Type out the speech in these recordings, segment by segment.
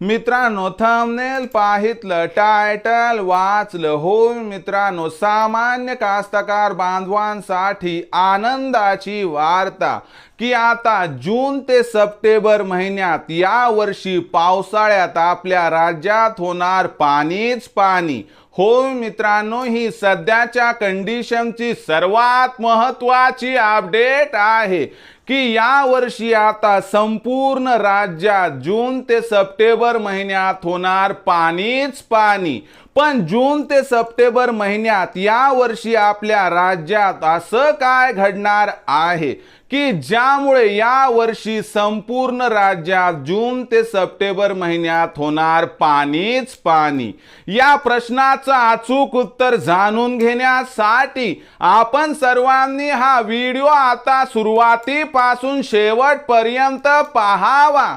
मित्रांनो thumbnail पाहितलं title वाचलं. हो मित्रांनो सामान्य कास्तकार बांधवांसाठी आनंदाची वार्ता. की आता जून ते सप्टेंबर महिन्यात या वर्षी पावसाळ्यात आपल्या राज्यात होणार पाणीच पाणी. हो मित्रांनो ही सध्याच्या कंडिशनची सर्वात महत्वाची अपडेट आहे की या वर्षी आता संपूर्ण राज्यात जून ते सप्टेंबर महिन्यात होणार पाणीच पाणी. पण जून ते सप्टेंबर महिन्यात या वर्षी आपल्या राज्यात असं काय घडणार आहे? की ज्यामुळे या वर्षी संपूर्ण राज्यात जून ते सप्टेंबर महिन्यात होणार पाणीच पाणी? या प्रश्नाचं अचूक उत्तर जाणून घेण्यासाठी आपण सर्वांनी हा व्हिडिओ आता सुरुवातीपासून शेवटपर्यंत पाहावा.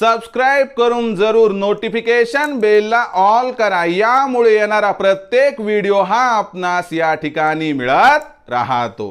सबस्क्राईब करून जरूर नोटिफिकेशन बेलला ऑल करा. यामुळे येणारा प्रत्येक व्हिडिओ हा आपणास या ठिकाणी मिळत राहतो.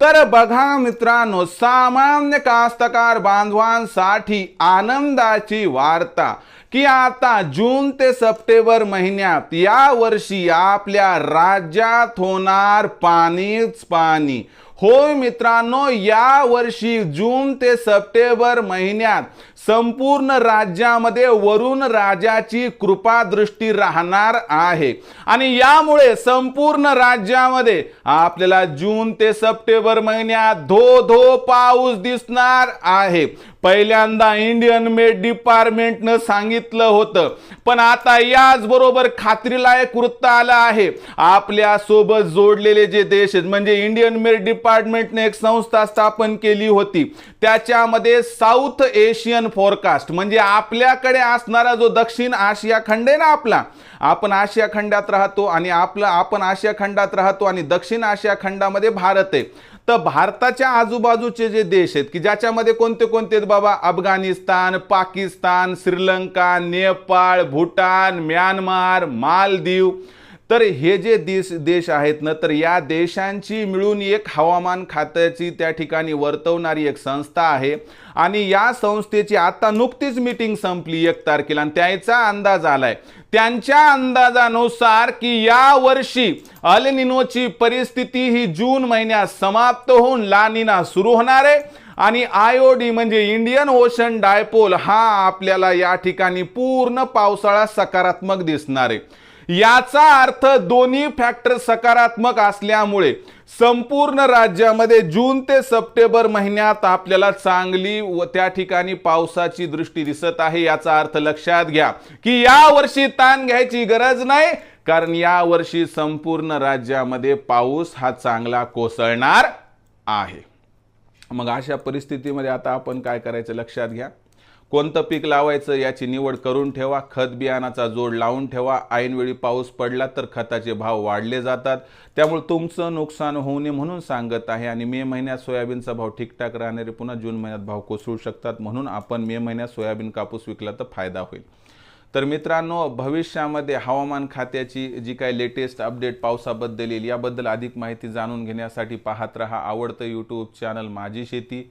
तर बघा मित्रांनो सामान्य कास्तकार बांधवांसाठी आनंदाची वार्ता की आता जून ते सप्टेंबर महिन्यात या वर्षी आपल्या राज्यात होणार पाणीच पाणी. होय मित्रांनो या वर्षी जून ते सप्टेंबर महिन्यात संपूर्ण राज्यामध्ये वरुण राजाची कृपादृष्टी राहणार आहे. आणि यामुळे संपूर्ण राज्यामध्ये आपल्याला जून ते सप्टेंबर महिन्यात धो धो पाऊस दिसणार आहे. पहिल्यांदा इंडियन मेड डिपार्टमेंटनं सांगितलं होतं. पण आता याचबरोबर खात्रीलायक वृत्त आलं आहे. आपल्यासोबत जोडलेले जे देश आहेत म्हणजे इंडियन मेड डिपार्टमेंटने एक संस्था स्थापन केली होती. त्याच्यामध्ये साऊथ एशियन फोरकास्ट म्हणजे आपल्याकडे असणारा जो दक्षिण आशिया खंड आहे ना आपला आपण आशिया खंडात राहतो आणि आपलं आपण आशिया खंडात राहतो आणि दक्षिण आशिया खंडामध्ये भारत आहे. तर भारताच्या आजूबाजूचे जे देश आहेत की ज्याच्यामध्ये कोणते कोणते आहेत बाबा? अफगाणिस्तान पाकिस्तान श्रीलंका नेपाळ भूटान म्यानमार मालदीव तर हे जे देश देश आहेत ना तर या देशांची मिळून एक हवामान खात्याची त्या ठिकाणी वर्तवणारी एक संस्था आहे. आणि या संस्थेची आता नुकतीच मीटिंग संपली एक तारखेला आणि त्याचा अंदाज आलाय. त्यांच्या अंदाजानुसार की या वर्षी अलनिनोची परिस्थिती ही जून महिन्यात समाप्त होऊन लानिना सुरू होणार आहे. आणि आयओडी म्हणजे इंडियन ओशन डायपोल हा आपल्याला या ठिकाणी पूर्ण पावसाळा सकारात्मक दिसणार आहे. याचा अर्थ दोन्ही फॅक्टर सकारात्मक असल्यामुळे संपूर्ण राज्यामध्ये जून ते सप्टेंबर महिन्यात आपल्याला चांगली व त्या ठिकाणी पावसाची दृष्टी दिसत आहे याचा अर्थ लक्षात घ्या की या वर्षी ताण घ्यायची गरज नाही कारण या वर्षी संपूर्ण राज्यामध्ये पाऊस हा चांगला कोसळणार आहे. मग अशा परिस्थितीमध्ये आता आपण काय करायचं लक्षात घ्या. कोणतं पीक लावायचं याची निवड करून ठेवा. खत बियाणाचा जोड लावून ठेवा. ऐनवेळी पाऊस पडला तर खताचे भाव वाढले जातात. त्यामुळे तुमचं नुकसान होऊ नये म्हणून सांगत आहे. आणि मे महिन्यात सोयाबीनचा भाव ठीकठाक राहणारे पुन्हा जून महिन्यात भाव कोसळू शकतात म्हणून आपण मे महिन्यात सोयाबीन कापूस विकला तर फायदा होईल. तर मित्रांनो भविष्यामध्ये हवामान खात्याची जी काही लेटेस्ट अपडेट पावसाबद्दल येईल याबद्दल अधिक माहिती जाणून घेण्यासाठी पाहत रहा आवडतं यूट्यूब चॅनल माझी शेती.